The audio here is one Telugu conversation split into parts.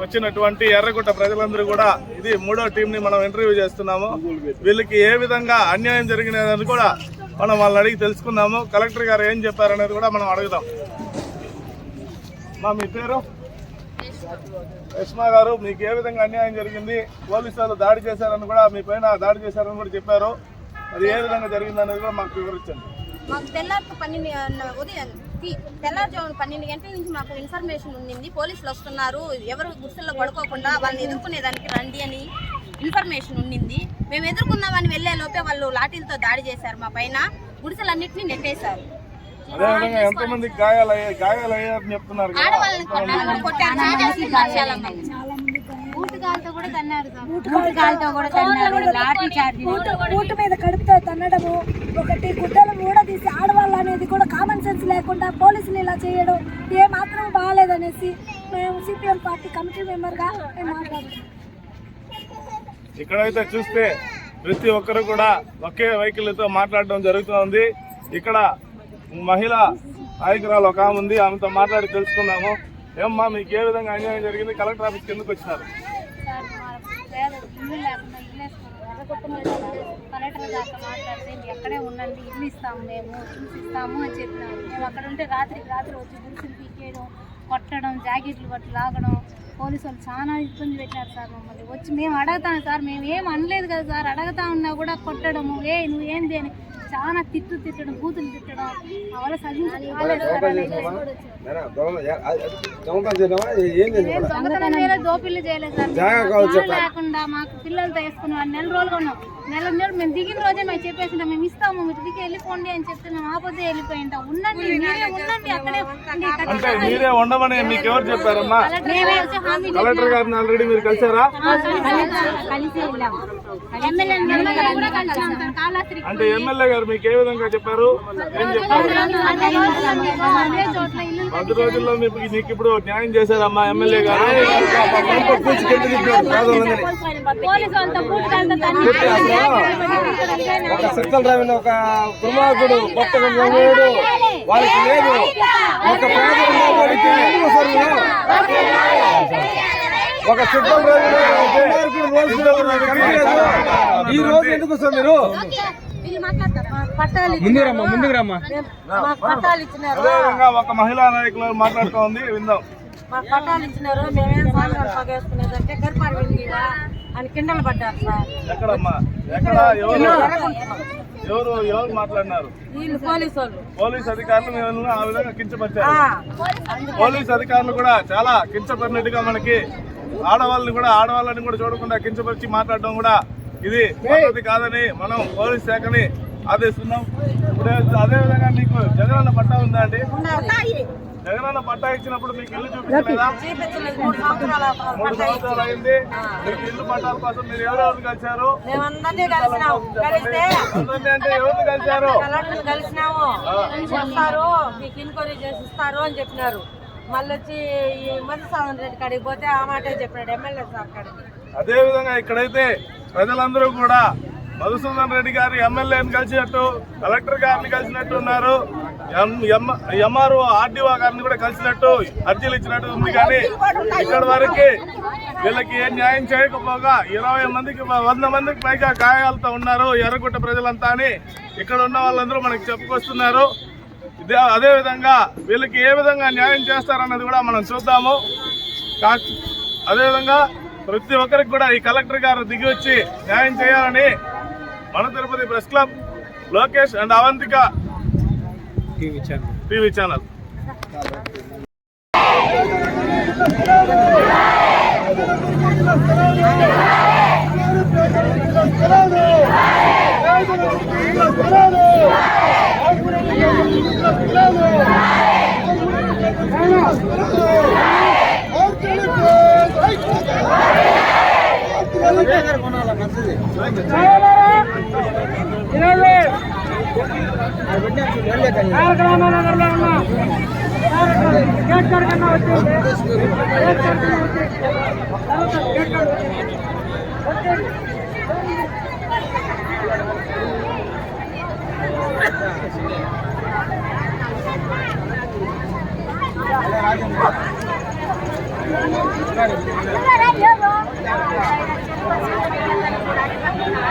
వచ్చినటువంటి ఎర్రగుట్ట ప్రజలందరూ కూడా ఇది మూడో టీం ని మనం ఇంటర్వ్యూ చేస్తున్నాము. వీళ్ళకి ఏ విధంగా అన్యాయం జరిగినదని కూడా మనం వాళ్ళని అడిగి తెలుసుకుందాము. కలెక్టర్ గారు ఏం చెప్పారనేది కూడా మనం అడుగుదాం. మా మీ పేరు? యష్మా గారు మీకు ఏ విధంగా అన్యాయం జరిగింది? పోలీసు వాళ్ళు దాడి చేశారని కూడా మీ పైన దాడి చేశారని కూడా చెప్పారు. అది ఏ విధంగా జరిగింది అనేది కూడా మాకు వివరించండి. మాకు తెల్లారి పన్నెండు ఉదయం తెల్లారుజామున పన్నెండు గంటల నుంచి మాకు ఇన్ఫర్మేషన్ ఉండింది. పోలీసులు వస్తున్నారు. ఎవరు గుర్తుల్లో పడుకోకుండా వాళ్ళని ఎదుర్కొనేదానికి రండి అని ఇన్ఫర్మేషన్ ఉండింది. మేము ఎదుర్కొన్నామని వెళ్ళే లోపే వాళ్ళు లాఠీలతో దాడి చేశారు మా పైన. గుడిసెలన్నింటినీ నెట్టేశారు. ఆడవాళ్ళని కొట్టారు. చాలా మంది బూటకాలతో కూడా తన్నారు బూటకాలతో కూడా తన్నారు లాఠీ చార్జీ బూటు మీద కడుపుతో తన్నడము. ఒకటి గుడ్డలు ఊడదీసి ఆడవాళ్ళు అనేది కూడా కామన్ సెన్స్ లేకుండా పోలీసులు ఇలా చేయడం ఏ మాత్రం బాగాలేదనేసి మేము సిపిఎం పార్టీ కమిటీ మెంబర్గా మేము మాట్లాడుతున్నాం. ఇక్కడైతే చూస్తే ప్రతి ఒక్కరు కూడా ఒకే వైఖరితో మాట్లాడడం జరుగుతుంది. ఇక్కడ మహిళ నాయకురాలు ఒక ఆమె ఉంది. ఆమెతో మాట్లాడి తెలుసుకున్నాము ఏమ్మా మీకు ఏ విధంగా అన్యాయం జరిగింది? కలెక్టర్ ఆఫీస్కి ఎందుకు వచ్చినారు? సార్ మా పేద ఇల్లు లేకుండా ఇల్లు వేసుకున్నాం ఎర్రగొట్ట మీద కలెక్టర్ దాకా మాట్లాడితే మీరు ఎక్కడే ఉండండి ఇల్లు ఇస్తాము మేము చూసి ఇస్తాము అని చెప్పినాము మేము అక్కడ ఉంటే రాత్రికి రాత్రి వచ్చి గుడిసెలు పీకేయడం కొట్టడం జాకెట్లు పట్టి లాగడం పోలీసు వాళ్ళు చాలా ఇబ్బంది పెట్టినారు సార్ మమ్మల్ని. వచ్చి మేము అడగతాను సార్ మేము ఏం అనలేదు కదా సార్. అడగతా ఉన్నా కూడా కొట్టడము ఏ నువ్వు ఏంది అని చాలా తిట్టు తిట్టడం బూతులు తిట్టడం. మేము దొంగతనం చేయలేదు దోపిల్లు చేయలేదు సార్. లేకుండా మాకు పిల్లలతో వేసుకున్నాం నెల రోజులు ఉన్నాం. నెల నెల మేము దిగిన రోజే మేము చెప్పేసినాం మేము ఇస్తాము మీరు దిగి వెళ్ళిపోండి అని చెప్తే మేము ఆపోతే వెళ్ళిపోయింటాం. ఉండండి మీరే ఉండండి అక్కడే. అంటే మీరే ఉండమని మీకు ఎవరు చెప్పారమ్మా కలెక్టర్ గారిని ఆల్రెడీ మీరు కలిసారా కలిసి వెళ్ళాము ఎమ్మెల్యే కూడా కాళాస్త్రి అంటే ఎమ్మెల్యే గారు మీకు ఏ విధంగా చెప్పారు? ఏం చెప్పారు? రోజుల్లో పది రోజుల్లో మీకు నీకు ఇప్పుడు న్యాయం చేశారమ్మా ఎమ్మెల్యే గారు. ఒక సిద్ధం రావిన ఒక కుమారుడు కొత్త రంగుడు వాళ్ళకి లేదు. ఒక పేద ఎందుకు ఒక సిద్ధం రావిన ఈ రోజు ఎందుకు వస్తారు మీరు? ముందుకు రమ్మా ముందుకు రమ్మా మాకు పట్టాలు ఇచ్చినారు. అదేవిధంగా ఒక మహిళా నాయకులు మాట్లాడుతూ ఉంది విందాం. మాకు పట్టాలు ఇచ్చినారు. మేమేం సాయంత్రం పగేసుకునేదంటే గర్భాలు వెళ్ళిగా అని కిండలు పడ్డారు సార్. ఎక్కడమ్మా? ఎక్కడ? ఎవరు? ఎవరు? ఎవరు మాట్లాడినారు? వీళ్ళు పోలీసు అధికారులు మిమ్మల్ని ఆ విధంగా కించపరిచారు. పోలీస్ అధికారులు కూడా చాలా కించపడినట్టుగా మనకి ఆడవాళ్ళని కూడా ఆడవాళ్ళని కూడా చూడకుండా కించపరిచి మాట్లాడడం కూడా ఇది పద్ధతి కాదని మనం పోలీస్ శాఖని ఆదేశిస్తున్నాం. ఇప్పుడు అదే విధంగా నీకు జగనన్న పట్టా ఉందా అండి? జగనన్న పట్టా ఇచ్చినప్పుడు మీకు ఇల్లు చూపించలేదా? మూడు సంవత్సరాలు మూడు సంవత్సరాలు అయింది. మీకు ఇల్లు పట్టాల కోసం మీరు ఎవరెవరు కలిశారు? అంటే ఎవరు కలిశారు? కలెక్టర్ కలిసినాము. వస్తారు మీకు ఇన్క్వైరీ చేసి ఇస్తారు అని చెప్పినారు. మళ్ళీ వచ్చి ఈ మధుసూదన్ రెడ్డి కాడికి పోతే ఆ మాటే చెప్పినాడు ఎమ్మెల్యే సార్ కాడికి. అదే విధంగా ఇక్కడైతే ప్రజలందరూ కూడా మధుసూదన్ రెడ్డి గారి ఎమ్మెల్యేని కలిసినట్టు కలెక్టర్ గారిని కలిసినట్టు ఉన్నారు. ఎంఆర్ఓ ఆర్డీఓ గారిని కూడా కలిసినట్టు అర్జీలు ఇచ్చినట్టు ఉంది. కానీ ఇక్కడ వరకు వీళ్ళకి ఏ న్యాయం చేయకపోగా ఇరవై మందికి వంద మందికి పైగా గాయాలతో ఉన్నారు ఎర్రగుట్ట ప్రజలంతా అని ఇక్కడ ఉన్న వాళ్ళందరూ మనకి చెప్పుకొస్తున్నారు. ఇదే అదే విధంగా వీళ్ళకి ఏ విధంగా న్యాయం చేస్తారన్నది కూడా మనం చూద్దాము. కా- అదేవిధంగా ప్రతి ఒక్కరికి కూడా ఈ కలెక్టర్ గారు దిగి వచ్చి న్యాయం చేయాలని మన Tirupati press club Lokesh and Avantika TV channel. కార్యక్రమ నగర్లో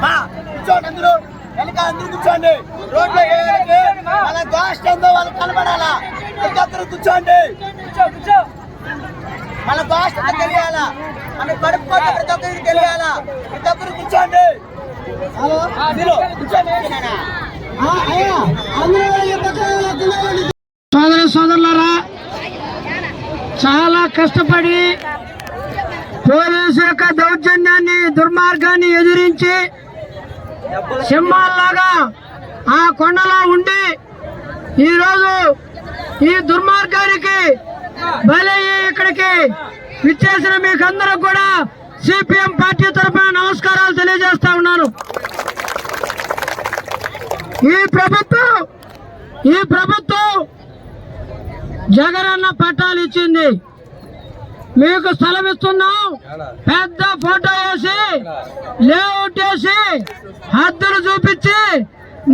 కూర్చోండి అందరూ. వెనక అందరూ కూర్చోండి. రోడ్లో ఏదైతే మన కాస్ట్ ఎంతో వాళ్ళకి కనబడాలా? ప్రతి ఒక్కరు కూర్చోండి. మన కాస్ట్ తెలియాలా మన కడుపు ప్రతి ఒక్కరికి తెలియాలా ప్రతి ఒక్కరు కూర్చోండి. సోదర సోదరులారా చాలా కష్టపడి పోలీసు యొక్క దౌర్జన్యాన్ని దుర్మార్గాన్ని ఎదిరించి సింహాల్లాగా ఆ కొండలో ఉండి ఈరోజు ఈ దుర్మార్గానికి బలయ్యి ఇక్కడికి విచ్చేసిన మీకందరూ కూడా సిపిఎం పార్టీ తరఫున నమస్కారాలు తెలియజేస్తా ఉన్నాను. ఈ ప్రభుత్వం ఈ ప్రభుత్వం జగనన్న పట్టాలు ఇచ్చింది. మీకు స్థలం ఇస్తున్నాం. పెద్ద ఫోటో వేసి లేఅవుట్ వేసి హద్దులు చూపించి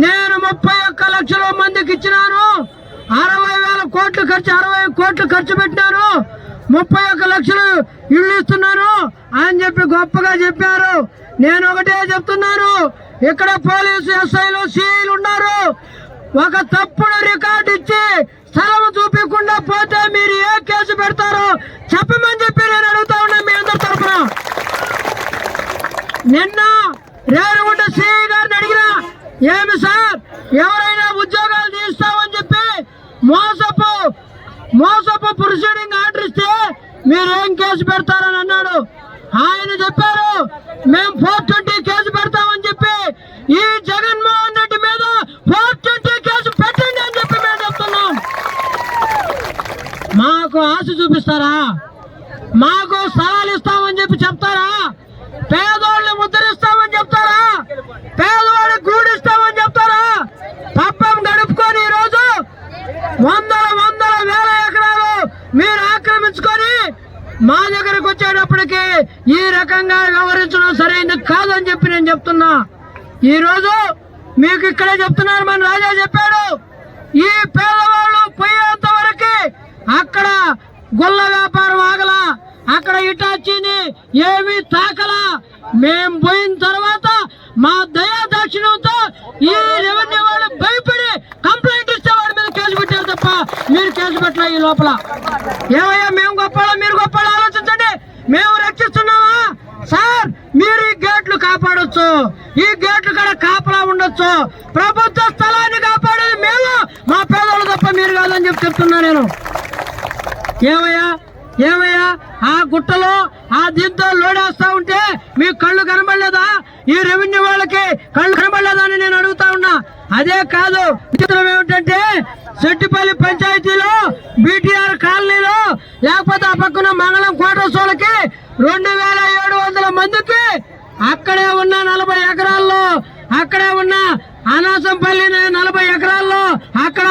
నేను ముప్పై ఒక్క లక్షల మందికి ఇచ్చినాను. అరవై వేల కోట్లు ఖర్చు అరవై కోట్లు ఖర్చు పెట్టినారు ముప్పై ఒక్క లక్షలు ఇల్లు ఇస్తున్నాను అని చెప్పి గొప్పగా చెప్పారు. నేను ఒకటే చెప్తున్నాను. ఇక్కడ పోలీసు ఎస్ఐలు సిఐలు ఉన్నారు. ఒక తప్పుడు రికార్డు ఇచ్చి స్థలం చూపించకుండా పోతే మీరు ఏ కేసు పెడతారో చెప్పమని చెప్పి నేను అడుగుతా ఉన్నా మీ అందరి తరఫున నిన్న రేణుగుంట సిఐ గారిని అడిగినా ఏమి సార్? ఎవరైనా ఉద్యోగాలు తీస్తామని చెప్పి మోసపు మోసపు ప్రొసీడింగ్ ఆర్డర్ ఇస్తే మీరు ఏం కేసు పెడతారని అన్నాడు. ఆయన చెప్పారు మేము ఫోర్ ట్వంటీ కేసు పెడతామని చెప్పి ఈ జగన్మోహన్ రెడ్డి మాకు ఆశ చూపిస్తారా? మాకు స్థలాలు ఇస్తామని చెప్పి చెప్తారా? పేదోళ్ళని ముద్రిస్తామని చెప్తారా? పేదవాళ్ళకి గూడిస్తామని చెప్తారా? పప్పం గడుపుకొని ఈరోజు వందల వందల వేల ఎకరాలు మీరు ఆక్రమించుకొని మా దగ్గరకు వచ్చేటప్పటికి ఈ రకంగా వ్యవహరించడం సరైనది కాదని చెప్పి నేను చెప్తున్నా. ఈరోజు మీకు ఇక్కడే చెప్తున్నారు మన రాజా చెప్పాడు. ఈ పేదవాళ్ళు వచ్చింది ఏమి ఏమీ తాకలా. మేం పోయిన తర్వాత మా దయా దక్షిణంతో ఈ రెవెన్యూ వాళ్ళు భయపడి కంప్లైంట్ ఇస్తే వాడి మీద కేసు పెట్టారు తప్ప మీరు కేసు పెట్టలే ఈ లోపల. ఏమయ్యా మేము గొప్పలా మీరు గొప్పలా ఆలోచించండి. మేము రక్షిస్తున్నావా సార్ మీరు ఈ గేట్లు కాపాడొచ్చు. ఈ గేట్లు కూడా కాపలా ఉండొచ్చు. ప్రభుత్వ స్థలాన్ని కాపాడేది మేము మా పేదవాళ్ళు తప్ప మీరు కాదని చెప్పి చెప్తున్నా నేను. ఏమయ్యా ఏమయ్యా? ఆ గుట్టలో ఆ దీంతో లోడేస్తా ఉంటే మీ కళ్ళు కనబడలేదా? ఈ రెవెన్యూ వాళ్ళకి కళ్ళు కనబడలేదా అని నేను అడుగుతా ఉన్నా. అదే కాదు విచిత్రం ఏమిటంటే సెట్టిపల్లి పంచాయతీలో బీటీఆర్ కాలనీలో లేకపోతే ఆ పక్కన మంగళం క్వార్టర్స్ వాళ్ళకి రెండు వేల ఏడు వందల మందికి అక్కడే ఉన్న నలభై ఎకరాల్లో అక్కడే ఉన్న అనాసంపల్లి నలభై ఎకరాల్లో అక్కడ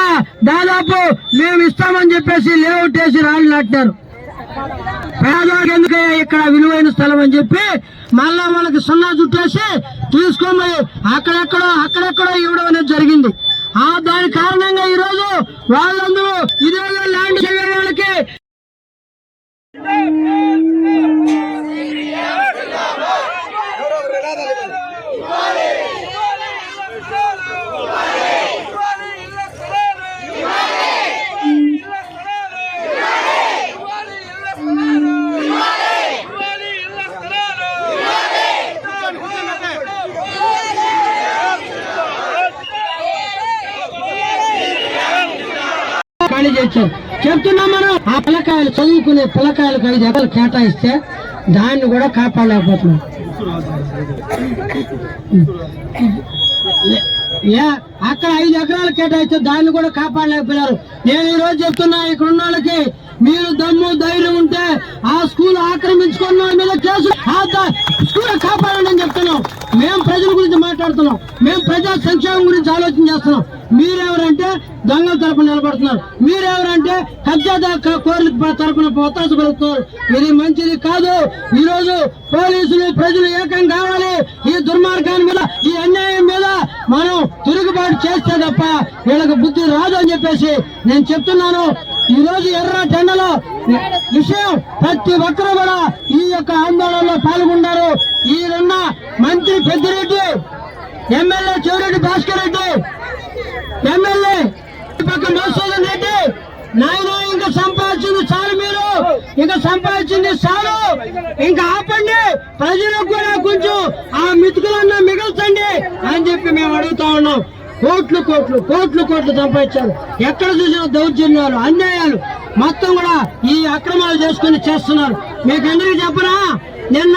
దాదాపు మేము ఇస్తామని చెప్పేసి లేఅవుట్ వేసి రాళ్ళు నాటినారు. పేదవాడికి ఎందుకయ్యా ఇక్కడ విలువైన స్థలం అని చెప్పి మళ్ళా మనకి సున్నా చుట్టేసి తీసుకోమని అక్కడెక్కడో అక్కడెక్కడో ఇవ్వడం అనేది జరిగింది. ఆ దాని కారణంగా ఈరోజు వాళ్ళందరూ ఇదే ల్యాండ్ చేయడం వాళ్ళకి చదువుకునే పిల్లకాయలకు ఐదు ఎకరాలు కేటాయిస్తే దాన్ని కూడా కాపాడలేకపోతున్నాం. అక్కడ ఐదు ఎకరాలు కేటాయిస్తే దాన్ని కూడా కాపాడలేకపోయారు నేను ఈ రోజు చెప్తున్నా ఇక్కడ ఉన్న వాళ్ళకి మీరు దమ్ము ధైర్యం ఉంటే ఆ స్కూల్ ఆక్రమించుకున్న వాళ్ళ మీద కేసు స్కూల్ కాపాడండి అని చెప్తున్నాం. మేము ప్రజల గురించి మాట్లాడుతున్నాం. మేము ప్రజా సంక్షేమం గురించి ఆలోచన చేస్తున్నాం. మీరెవరంటే దొంగల తరపున నిలబడుతున్నారు. మీరెవరంటే కబ్జా కోరిక తరపున ఒత్తాస పలుకుతున్నారు. ఇది మంచిది కాదు. ఈ రోజు పోలీసులు ప్రజలు ఏకం కావాలి. ఈ దుర్మార్గాన్ని మీద ఈ అన్యాయం మీద మనం తిరుగుబాటు చేస్తే తప్ప వీళ్ళకి బుద్ధి రాదు అని చెప్పేసి నేను చెప్తున్నాను. ఈ రోజు ఎర్ర జెండలో విషయం ప్రతి ఒక్కరూ కూడా ఈ యొక్క ఆందోళనలో పాల్గొన్నారు ఈయనున్న మంత్రి పెద్దిరెడ్డి ఎమ్మెల్యే చెవిరెడ్డి భాస్కర్ రెడ్డి ఎమ్మెల్యే ఈ పక్క మధుసూదన్ రెడ్డి నాయన ఇంకా సంపాదించింది చాలు మీరు. ఇంకా సంపాదించింది చాలు. ఇంకా ఆపండి. ప్రజలకు కూడా కొంచెం ఆ మితుకులన్నా మిగల్చండి అని చెప్పి మేము అడుగుతా ఉన్నాం. కోట్లు కోట్లు కోట్లు కోట్లు సంపాదించారు. ఎక్కడ చూసినా దౌర్జన్యాలు అన్యాయాలు మొత్తం కూడా ఈ అక్రమాలు చేసుకుని చేస్తున్నారు. మీకు అందరికీ నిన్న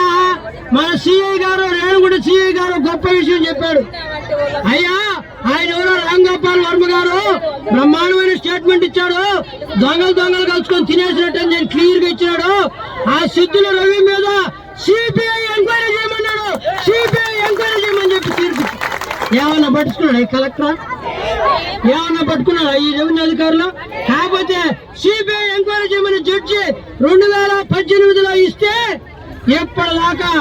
మన సిఐ గారు రేణుగుడి సిఐ గారు గొప్ప విషయం చెప్పాడు. అయ్యా ఆయన ఎవరో రాంగోపాల్ వర్మ గారు బ్రహ్మాండమైన స్టేట్మెంట్ ఇచ్చాడు. దొంగలు దొంగలు కలుసుకొని తినేసినట్టు అని నేను క్లియర్గా ఇచ్చాడు ఆ సిద్ధుల రవి మీద సిబిఐ ఎంక్వైరీ చేయమన్నాడు. సిబిఐ ఎంక్వైరీ చేయమని చెప్పి ఏమన్నా పట్టుకున్నాడు ఈ కలెక్టర్? ఏమన్నా పట్టుకున్నాడు ఈ రెవెన్యూ అధికారులు? కాకపోతే సిబిఐ ఎంక్వైరీ చేయమని జడ్జి రెండు వేల పద్దెనిమిదిలో ఇస్తే ఎప్పటిదాకా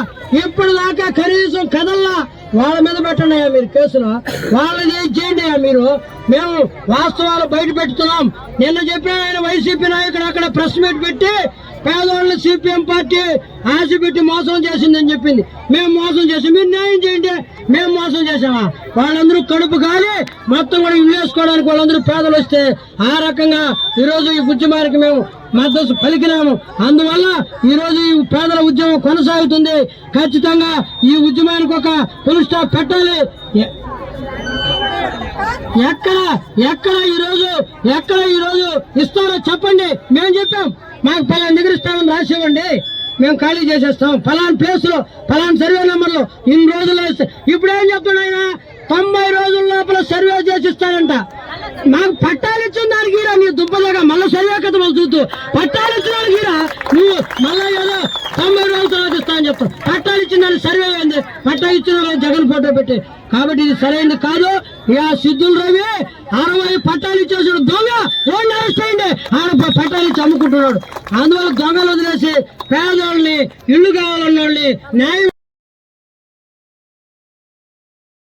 ఎప్పటిదాకా కనీసం కదల్లా వాళ్ళ మీద పెట్టండియా మీరు కేసులు. వాళ్ళని చేయండి మీరు? మేము వాస్తవాలు బయట పెడుతున్నాం. నిన్న చెప్పిన ఆయన వైసీపీ నాయకుడు అక్కడ ప్రెస్ మీట్ పెట్టి పేదవాళ్ళని సిపిఎం పార్టీ ఆశ పెట్టి మోసం చేసిందని చెప్పింది. మేము మోసం చేసాం మీరు న్యాయం చేయండి. మేము మోసం చేసామా వాళ్ళందరూ కడుపు కాలి మొత్తం కూడా ఇల్లు వేసుకోవడానికి వాళ్ళందరూ పేదలు వస్తే ఆ రకంగా ఈరోజు ఈ ఉద్యమానికి మేము మద్దతు పలికినాము. అందువల్ల ఈరోజు ఈ పేదల ఉద్యమం కొనసాగుతుంది. ఖచ్చితంగా ఈ ఉద్యమానికి ఒక ఫుల్ స్టాప్ పెట్టాలి. ఎక్కడ ఎక్కడ ఈరోజు ఎక్కడ ఈరోజు ఇస్తారో చెప్పండి. మేము చెప్పాం. మాకు పలానా దగ్గర ఇస్తామని రాసివ్వండి మేము ఖాళీ చేసేస్తాం. ఫలాన్ ప్లేస్లో ఫలాన్ సర్వే నెంబర్లో ఇన్ని రోజుల్లో ఇప్పుడు ఏం చెప్తున్నా ఆయన? తొంభై రోజుల లోపల సర్వే చేసిస్తాడంట మాకు పట్టాలు ఇచ్చిన దానికి ఈరా నీ దుబ్బలేగా మళ్ళీ సర్వే కదా చూద్దు. పట్టాలు ఇచ్చిన దానికి నువ్వు మళ్ళా ఏదో తొంభై రోజుల తర్వాత ఇస్తా అని చెప్తావు. పట్టాలు ఇచ్చిన దానికి సర్వే అయింది పట్టాలు ఇచ్చిన జగన్ ఫోటో పెట్టి. కాబట్టి ఇది సరైనది కాదు. ఇక సిద్ధులు రవి అరవై పట్టాలు ఇచ్చేసాడు దొంగ. ఎవరిని అరెస్ట్ అయింది ఆడ పట్టాలు ఇచ్చి అమ్ముకుంటున్నాడు. అందువల్ల దొంగలు వదిలేసి పేదోళ్ళని ఇల్లు కావాలన్నోళ్ళని న్యాయం